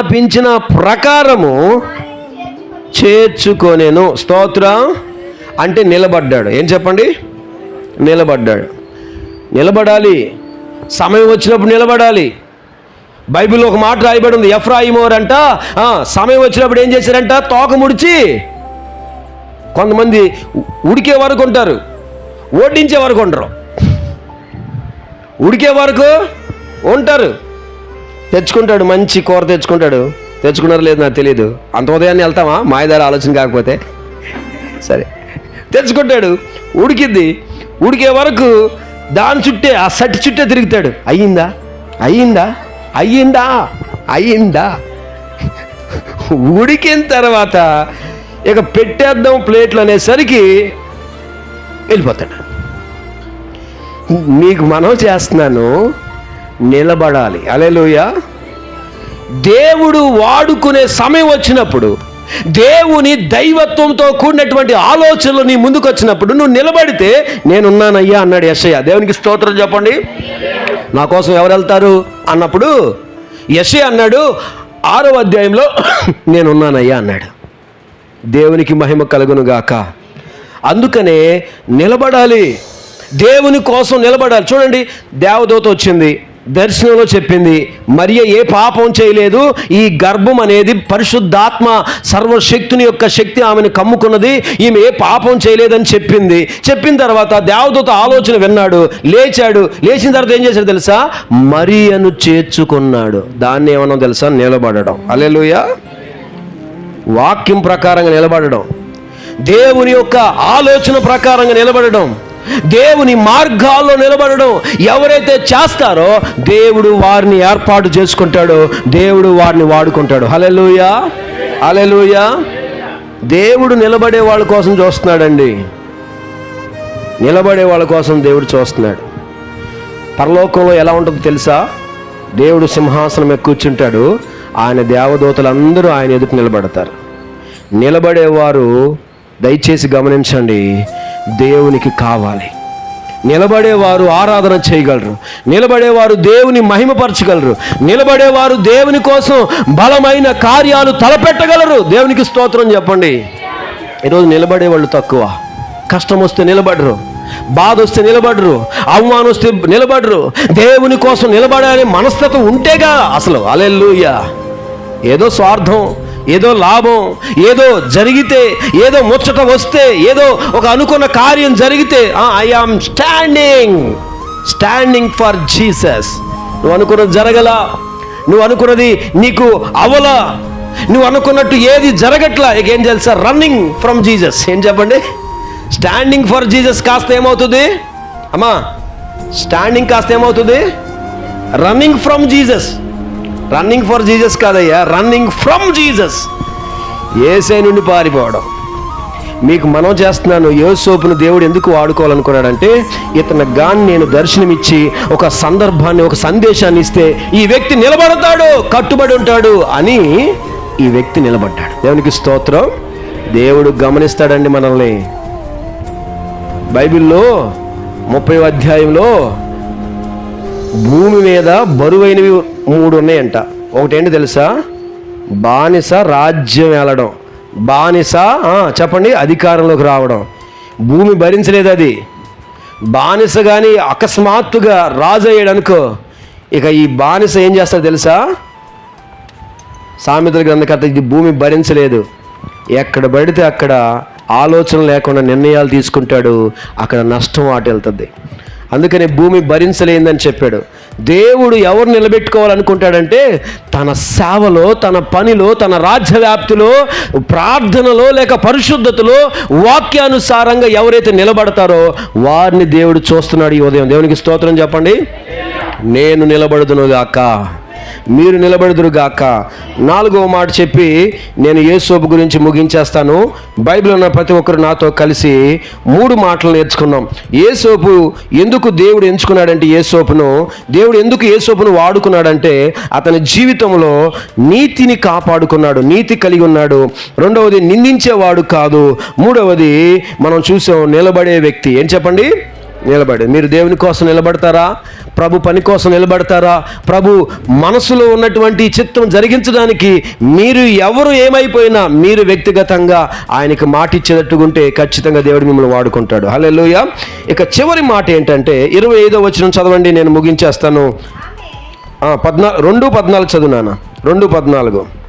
ఆజ్ఞాపించిన ప్రకారము చేర్చుకొనేను. స్తోత్రం. అంటే నిలబడ్డాడు. ఏం చెప్పండి? నిలబడ్డాడు. నిలబడాలి. సమయం వచ్చినప్పుడు నిలబడాలి. బైబిల్లో ఒక మాట రాయబడి ఉంది ఎఫ్రాయిమోర్ అంట ఆ, సమయం వచ్చినప్పుడు ఏం చేశారంట? తోక ముడిచి కొంతమంది ఉడికే వరకు ఉంటారు. ఓడించే వరకు ఉండరు. ఉడికే వరకు ఉంటారు. తెచ్చుకుంటాడు మంచి కూర తెచ్చుకుంటాడు. తెచ్చుకున్నారో లేదు నాకు తెలియదు అంత ఉదయాన్నే వెళ్తామా? మాయదారి ఆలోచన కాకపోతే. సరే. తెచ్చుకుంటాడు. ఉడికిద్ది. ఉడికే వరకు దాని చుట్టే ఆ సట్టి చుట్టే తిరుగుతాడు. అయ్యిందా? అయ్యిందా? అయ్యిందా? అయ్యిందా? ఉడికిన తర్వాత ఇక పెట్టేద్దాం ప్లేట్లు అనేసరికి వెళ్ళిపోతాడు. మీకు మనం చేస్తున్నాను. నిలబడాలి. అలెలుయ దేవుడు వాడుకునే సమయం వచ్చినప్పుడు దేవుని దైవత్వంతో కూడినటువంటి ఆలోచనలు నీ ముందుకు వచ్చినప్పుడు నువ్వు నిలబడితే నేనున్నానయ్యా అన్నాడు యశయ్య దేవునికి స్తోత్రం చెప్పండి. నా కోసం ఎవరు వెళ్తారు? అన్నప్పుడు యశయ్య అన్నాడు ఆరో అధ్యాయంలో నేనున్నానయ్యా అన్నాడు. దేవునికి మహిమ కలుగును గాక. అందుకనే నిలబడాలి. దేవుని కోసం నిలబడాలి. చూడండి దేవదూత వచ్చింది. దర్శనంలో చెప్పింది మరియ ఏ పాపం చేయలేదు? ఈ గర్భం అనేది పరిశుద్ధాత్మ సర్వశక్తుని యొక్క శక్తి ఆమెను కమ్ముకున్నది. ఈమె ఏ పాపం చేయలేదని చెప్పింది. చెప్పిన తర్వాత దేవదూత ఆలోచన విన్నాడు లేచాడు. లేచిన తర్వాత ఏం చేశాడు తెలుసా? మరియను చేర్చుకున్నాడు. దాన్ని ఏమన్నా తెలుసా? నిలబడడం. అలెలుయ వాక్యం ప్రకారంగా నిలబడడం. దేవుని యొక్క ఆలోచన ప్రకారంగా నిలబడడం. దేవుని మార్గాల్లో నిలబడడం. ఎవరైతే చేస్తారో దేవుడు వారిని ఏర్పాటు చేసుకుంటాడో. దేవుడు వారిని వాడుకుంటాడు. హలెలుయా హలెలుయా దేవుడు నిలబడే వాళ్ళ కోసం చూస్తున్నాడండి. నిలబడే వాళ్ళ కోసం దేవుడు చూస్తున్నాడు. పరలోకంలో ఎలా ఉంటుందో తెలుసా? దేవుడు సింహాసనం మీద కూర్చుంటాడు. ఆయన దేవదూతలందరూ ఆయన ఎదుటి నిలబడతారు. నిలబడేవారు దయచేసి గమనించండి. దేవునికి కావాలి. నిలబడేవారు ఆరాధన చేయగలరు. నిలబడేవారు దేవుని మహిమపరచగలరు. నిలబడేవారు దేవుని కోసం బలమైన కార్యాలు తలపెట్టగలరు. దేవునికి స్తోత్రం చెప్పండి. ఈరోజు నిలబడేవాళ్ళు తక్కువ. కష్టం వస్తే నిలబడరు. బాధ వస్తే నిలబడరు. అవమానం వస్తే నిలబడరు. దేవుని కోసం నిలబడాలని మనస్తత్వం ఉంటేగా అసలు. అలెల్లుయ్యా ఏదో స్వార్థం. ఏదో లాభం ఏదో జరిగితే ఏదో ముచ్చట వస్తే ఏదో ఒక అనుకున్న కార్యం జరిగితే I am standing standing for Jesus నువ్వు అనుకున్నది జరగల. నువ్వు అనుకున్నది నీకు అవల. నువ్వు అనుకున్నట్టు ఏది జరగట్లా. ఇక ఏం తెలుసా? రన్నింగ్ ఫ్రమ్ జీసస్ ఏం చెప్పండి? స్టాండింగ్ ఫర్ జీసస్ కాస్త ఏమవుతుంది? అమ్మా స్టాండింగ్ కాస్త ఏమవుతుంది? Running from Jesus running for Jesus కాదయ్యా. రన్నింగ్ ఫ్రమ్ జీజస్ ఏసై నుండి పారిపోవడం. మీకు మనం చేస్తున్నాను యోసోపును దేవుడు ఎందుకు వాడుకోవాలనుకున్నాడంటే ఇతను గాని నేను దర్శనమిచ్చి ఒక సందర్భాన్ని ఒక సందేశాన్ని ఇస్తే ఈ వ్యక్తి నిలబడతాడు కట్టుబడి ఉంటాడు అని ఈ వ్యక్తి నిలబడ్డాడు. దేవునికి స్తోత్రం. దేవుడు గమనిస్తాడండి మనల్ని. బైబిల్లో ముప్పై అధ్యాయంలో భూమి మీద బరువైనవి మూడు ఉన్నాయంట ఒకటేంటి తెలుసా? బానిస రాజ్యం వెళ్ళడం బానిస చెప్పండి అధికారంలోకి రావడం. భూమి భరించలేదు అది. బానిస కానీ అకస్మాత్తుగా రాజు అయ్యాడు అనుకో ఇక ఈ బానిస ఏం చేస్తాడో తెలుసా? సామెతల గ్రంథకర్త ఇది భూమి భరించలేదు. ఎక్కడ పడితే అక్కడ ఆలోచన లేకుండా నిర్ణయాలు తీసుకుంటాడు. అక్కడ నష్టం వాటి వెళ్తుంది అందుకని భూమి భరించలేదని చెప్పాడు. దేవుడు ఎవరు నిలబెట్టుకోవాలనుకుంటాడంటే తన సేవలో తన పనిలో తన రాజ్య వ్యాప్తిలో ప్రార్థనలో లేక పరిశుద్ధతలో వాక్యానుసారంగా ఎవరైతే నిలబడతారో వారిని దేవుడు చూస్తున్నాడు ఈ ఉదయం. దేవునికి స్తోత్రం చెప్పండి. నేను నిలబడుదునుగాక. మీరు నిలబెడుదురుగాక. నాలుగవ మాట చెప్పి నేను యేసోపు గురించి ముగించేస్తాను. బైబిల్ ఉన్న ప్రతి ఒక్కరు నాతో కలిసి మూడు మాటలు నేర్చుకున్నాం. ఏసోపు ఎందుకు దేవుడు ఎంచుకున్నాడంటే ఏసోపును దేవుడు ఎందుకు ఏసోపును వాడుకున్నాడంటే అతని జీవితంలో నీతిని కాపాడుకున్నాడు నీతి కలిగి ఉన్నాడు. రెండవది నిందించేవాడు కాదు. మూడవది మనం చూసాం నిలబడే వ్యక్తి. ఏం చెప్పండి? నిలబడి. మీరు దేవుని కోసం నిలబడతారా? ప్రభు పని కోసం నిలబడతారా? ప్రభు మనసులో ఉన్నటువంటి చిత్తం జరిగించడానికి మీరు ఎవరు ఏమైపోయినా మీరు వ్యక్తిగతంగా ఆయనకి మాట ఇచ్చేటట్టుకుంటే ఖచ్చితంగా దేవుడు మిమ్మల్ని వాడుకుంటాడు. హల్లెలూయా. ఇక చివరి మాట ఏంటంటే ఇరవై ఐదో వచ్చిన చదవండి నేను ముగించేస్తాను. ఆ, పద్నా రెండు పద్నాలుగు చదువునానా రెండు పద్నాలుగు.